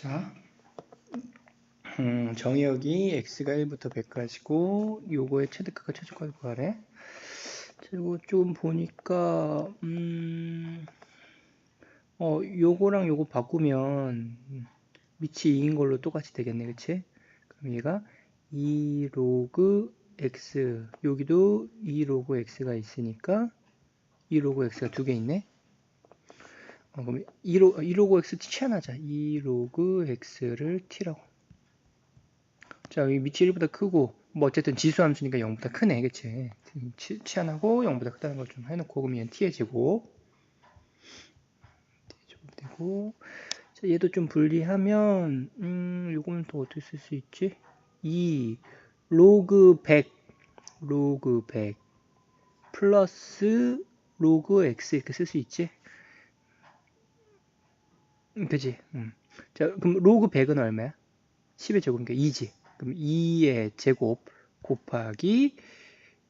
자, 음, 정의역이 x가 1부터 100까지고 요거의 최대값과 최저값을 구하래. 그리고 좀 보니까 음, 어 요거랑 요거 바꾸면 밑이 2인 걸로 똑같이 되겠네, 그치? 그럼 얘가 2 로그 x 여기도 2 로그 x가 있으니까 2 로그 x가 두 개 있네. 어, 그럼 2 로, 2 로그 x 치환하자. 2 로그 x를 t라고. 자, 여기 밑이 1보다 크고, 뭐 어쨌든 지수 함수니까 0보다 크네, 그치? 치, 치환하고 0보다 크다는 걸 좀 해놓고, 그럼 얘는 t의 제곱. 제곱 되고, 자, 얘도 좀 분리하면, 음, 요거는 또 어떻게 쓸 수 있지? 2 로그 100, 로그 100 플러스 로그 x 이렇게 쓸 수 있지? 음, 그지? 음. 자, 그럼 로그 100은 얼마야? 10의 제곱이니까 2지. 그럼 2의 제곱 곱하기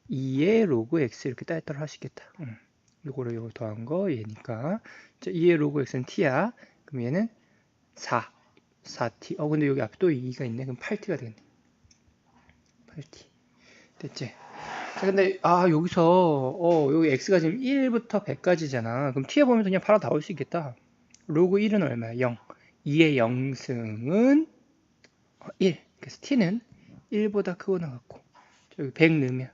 2의 로그 x 이렇게 따로따로 하시겠다. 음. 요거를 요거 더한 거 얘니까. 자, 2의 로그 x는 t야. 그럼 얘는 4. 4t. 어, 근데 여기 앞에 또 2가 있네. 그럼 8t가 되겠네. 8t. 됐지? 자, 근데, 아, 여기서, 어, 여기 x가 지금 1부터 100까지잖아. 그럼 t에 보면 그냥 바로 나올 수 있겠다. 로그 1은 얼마야? 0. 2의 0승은 1. 그래서 t는 1보다 크고 나갔고 여기 100 넣으면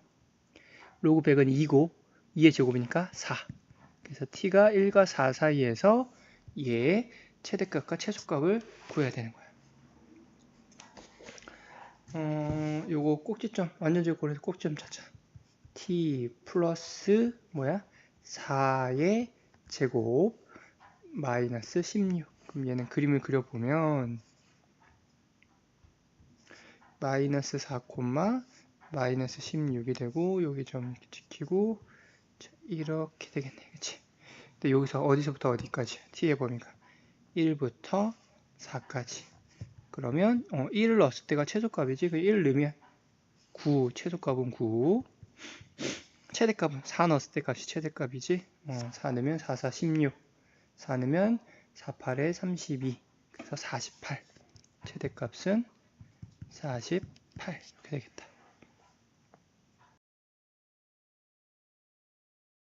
로그 100은 2고 2의 제곱이니까 4. 그래서 t가 1과 4 사이에서 얘의 최대값과 최소값을 구해야 되는 거야. 어, 요거 꼭지점 완전 제곱으로 꼭지점 찾자. t 플러스 뭐야? 4의 제곱 마이너스 16. 그럼 얘는 그림을 그려보면 마이너스 4 콤마 마이너스 16이 되고 여기 점 이렇게 지키고 이렇게 되겠네. 그치? 근데 여기서 어디서부터 어디까지? T의 범위가 1부터 4까지. 그러면 어, 1을 넣었을 때가 최소값이지? 그1 넣으면 9 최소값은 9 최대값은 4 넣었을 때 값이 최대값이지? 어, 4 넣으면 4, 4, 16 4 넣으면 4, 8에 32 그래서 48 최대값은 48 이렇게 되겠다